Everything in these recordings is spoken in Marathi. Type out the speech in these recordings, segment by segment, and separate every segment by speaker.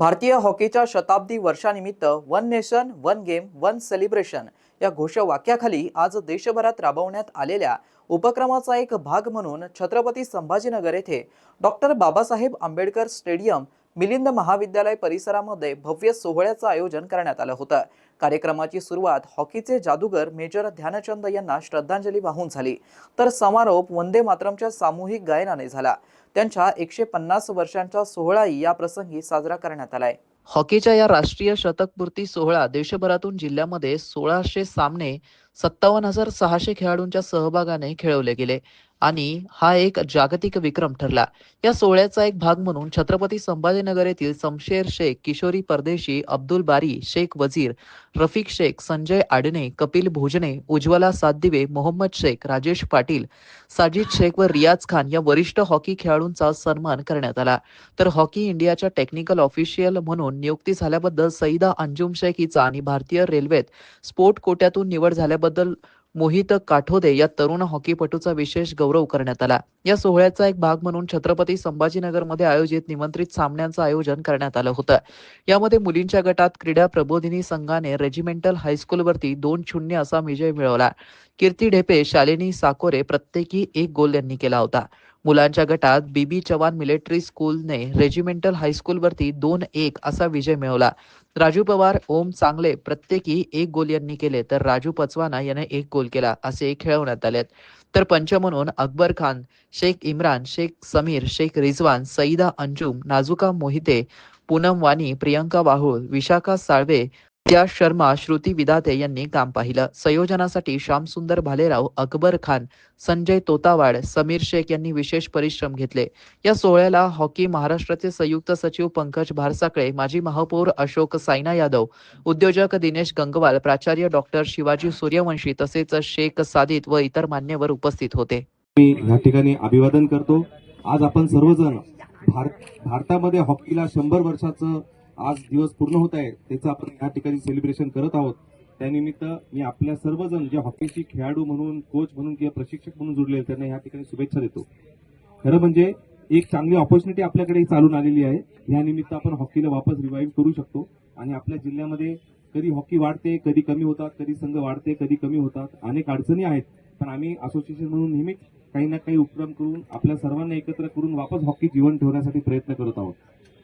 Speaker 1: भारतीय हॉकीच्या शताब्दी वर्षानिमित्त one nation one game one celebration या घोषवाक्याखाली आज देशभरात राबवण्यात आलेल्या उपक्रमाचा एक भाग म्हणून छत्रपती संभाजीनगर येथे डॉक्टर बाबासाहेब आंबेडकर स्टेडियम मिलिंद महाविद्यालय परिसरामध्ये भव्य सोहळ्याचं आयोजन करण्यात आलं होतं. कार्यक्रमाची सुरुवात हॉकीचे जादूगर मेजर ध्यानचंद यांना श्रद्धांजली वाहून झाली. तर समारोप वंदे मातरमच्या सामूहिक गायनाने झाला. त्यांच्या एकशे पन्नास वर्षांचा सोहळाही या प्रसंगी साजरा करण्यात आलाय. हॉकीच्या या राष्ट्रीय शतकपूर्ती सोहळा देशभरातून जिल्ह्यामध्ये सोळाशे सामने सत्तावन्न हजार सहाशे खेळाडूंच्या सहभागाने खेळवले गेले. आणि हा एक जागतिक विक्रम ठरला. या सोहळ्याचा एक भाग म्हणून छत्रपती संभाजीनगर येथील समशेर शेख किशोरी परदेशी अब्दुल बारी शेख वजीर रफिक शेख संजय आडणे कपिल भोजने उज्ज्वला सातदिवे मोहम्मद शेख राजेश पाटील साजिद शेख व रियाज खान या वरिष्ठ हॉकी खेळाडूंचा सन्मान करण्यात आला. तर हॉकी इंडियाच्या टेक्निकल ऑफिशियल म्हणून नियुक्ती झाल्याबद्दल सईदा अंजुम शेख हिचा आणि भारतीय रेल्वेत स्पोर्ट कोट्यातून निवड झाल्याबद्दल मोहित काठोदे या तरुण हॉकीपटूचा विशेष गौरव करण्यात आला. या सोहळ्याचा एक भाग म्हणून छत्रपती संभाजीनगरमध्ये आयोजित निमंत्रित सामन्यांचं आयोजन करण्यात आलं होतं. यामध्ये मुलींच्या गटात क्रीडा प्रबोधिनी संघाने रेजिमेंटल हायस्कूलवरती दोन शून्य असा विजय मिळवला. कीर्ती ढेपे शालिनी साकोरे प्रत्येकी एक गोल यांनी केला होता. मुलांच्या गटात बीबी चव्हाण मिलिटरी स्कूलने रेजिमेंटल हायस्कूलवरती दोन एक असा विजय मिळवला. राजू पवार ओम चांगले प्रत्येकी एक गोल यांनी केले तर राजू पचवाना याने एक गोल केला असे खेळवण्यात आलेत. तर पंच म्हणून अकबर खान शेख इम्रान शेख समीर शेख रिझवान सईदा अंजुम नाजुका मोहिते पूनम वानी प्रियंका वाहुळ विशाखा साळवे त्या शर्मा श्रुती विदाते यांनी काम पाहिलं. संयोजनासाठी श्यामसुंदर भालेराव अकबर खान संजय तोतावाड समीर शेख यांनी विशेष परिश्रम घेतले. या सोहळ्याला हॉकी महाराष्ट्राचे संयुक्त सचिव पंकज भारसाकळे माजी महापौर अशोक सायना यादव उद्योजक दिनेश गंगवाल प्राचार्य डॉक्टर शिवाजी सूर्यवंशी तसेच शेख सादित व इतर मान्यवर उपस्थित होते.
Speaker 2: मी या ठिकाणी अभिवादन करतो. आज आपण सर्वजण भारतामध्ये हॉकीला शंभर वर्षाचं आज दिवस पूर्ण होत आहे त्याचं आपण या ठिकाणी सेलिब्रेशन करत आहोत. त्यानिमित्त मी आपल्या सर्वजण जे हॉकीची खेळाडू म्हणून कोच म्हणून किंवा प्रशिक्षक म्हणून जुडले आहेत, त्यांना या ठिकाणी शुभेच्छा देतो. खरं म्हणजे एक चांगली ऑपॉर्च्युनिटी आपल्याकडे चालून आलेली आहे. या निमित्त आपण हॉकीला वापस रिवाईव्ह करू शकतो. आणि आपल्या जिल्ह्यामध्ये कधी हॉकी वाढते कधी कमी होतात कधी संघ वाढते कधी कमी होतात अनेक अडचणी आहेत. पण आम्ही असोसिएशन म्हणून नेहमीच काही ना काही उपक्रम करून आपल्या सर्वांना एकत्र करून वापस हॉकी जीवन ठेवण्यासाठी प्रयत्न करत आहोत.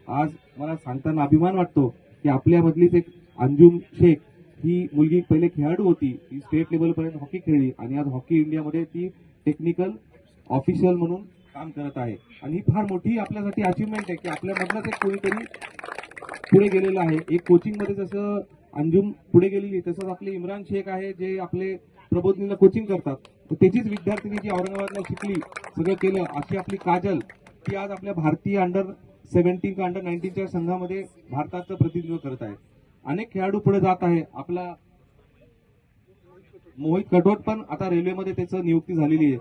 Speaker 2: आज मला सांगताना अभिमान वाटतो की आपल्यामधलीच एक अंजुम शेख ही मुलगी पहिले खेळाडू होती ती स्टेट लेवलपर्यंत हॉकी खेळली आणि आज हॉकी इंडियामध्ये ती टेक्निकल ऑफिशियल म्हणून काम करत आहे. आणि ही फार मोठी आपल्यासाठी अचिव्हमेंट आहे की आपल्यामधलंच एक कोणीतरी पुढे गेलेलं आहे. एक कोचिंगमध्ये जसं अंजुम पुढे गेलेली तसंच आपले इम्रान शेख आहे जे आपले प्रबोधनीला कोचिंग करतात. तर त्याचीच विद्यार्थिनी जी औरंगाबादला शिकली सगळं केलं अशी आपली काजल ती आज आपल्या भारतीय अंडर सेव्हन्टीन का अंडर नाईन्टीनच्या संघामध्ये भारताचं प्रतिनिधित्व करत आहे अनेक खेळाडू पुढे जात आहे. आपला मोहित कटोट पण आता रेल्वेमध्ये त्याचं नियुक्ती झालेली आहे.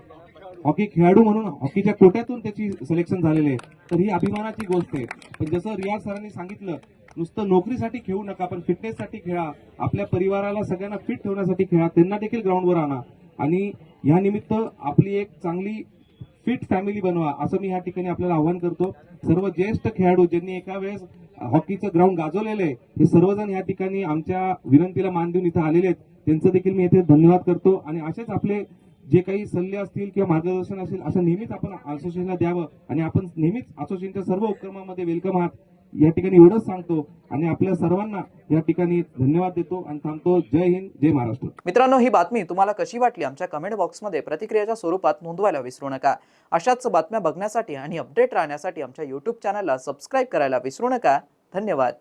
Speaker 2: हॉकी खेळाडू म्हणून हॉकीच्या कोट्यातून त्याची सिलेक्शन झालेले आहे. तर ही अभिमानाची गोष्ट आहे. पण जसं रियाज सरांनी सांगितलं नुसतं नोकरीसाठी खेळू नका पण फिटनेससाठी खेळा. आपल्या परिवाराला सगळ्यांना फिट ठेवण्यासाठी खेळा. त्यांना देखील ग्राउंडवर आणा. आणि या निमित्त आपली एक चांगली फिट फॅमिली बनवा असं मी या ठिकाणी आपल्याला आव्हान करतो. सर्व ज्येष्ठ खेळाडू ज्यांनी एका वेळेस हॉकीचं ग्राउंड गाजवलेलं आहे हे सर्वजण या ठिकाणी आमच्या विनंतीला मान देऊन इथं आलेले आहेत. त्यांचं देखील मी येथे धन्यवाद करतो आणि असेच आपले जे काही सल्ले असतील किंवा मार्गदर्शन असेल असं नेहमीच आपण असोसिएशनला द्यावं आणि आपण नेहमीच असोसिएशनच्या सर्व उपक्रमामध्ये वेलकम आहात. या ठिकाणी एवढंच सांगतो आणि आपल्या सर्वांना या ठिकाणी धन्यवाद देतो आणि थांबतो. जय हिंद जय महाराष्ट्र.
Speaker 1: मित्रांनो ही बातमी तुम्हाला कशी वाटली? आमच्या कमेंट बॉक्समध्ये प्रतिक्रियेच्या स्वरूपात नोंदवायला विसरू नका. अशाच बातम्या बघण्यासाठी आणि अपडेट राहण्यासाठी आमच्या यूट्यूब चॅनलला सबस्क्राईब करायला विसरू नका. धन्यवाद.